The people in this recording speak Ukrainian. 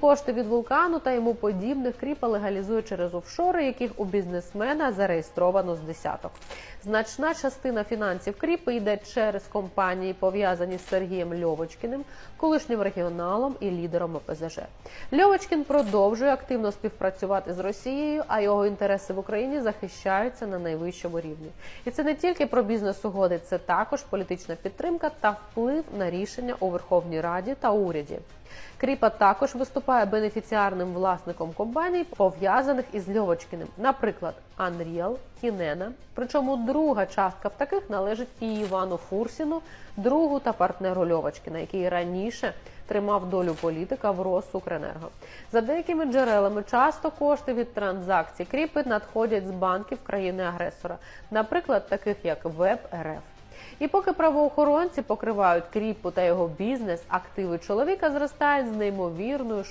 Кошти від вулкану та йому подібних кріпа легалізує через офшори, яких у бізнесмена зареєстровано з десяток. Значна частина фінансів кріпи йде через компанії, пов'язані з Сергієм Льовочкіним, колишнім регіоналом і лідером ОПЗЖ. Льовочкін продовжує активно співпрацювати з Росією, а його інтереси в Україні захищаються на найвищому рівні. І це не тільки про бізнес-угоди, це також політична підтримка та вплив на рішення у Верховній Раді та уряді. Кріпа також виступає бенефіціарним власником компаній, пов'язаних із Льовочкіним, наприклад, Unreal, Кінена. Причому друга частка в таких належить і Івану Фурсіну, другу та партнеру Льовочкіна, який раніше тримав долю політика в Росукренерго. За деякими джерелами, часто кошти від транзакцій кріпи надходять з банків країни-агресора, наприклад, таких як ВЕБ РФ. І поки правоохоронці покривають кріпу та його бізнес, активи чоловіка зростають з неймовірною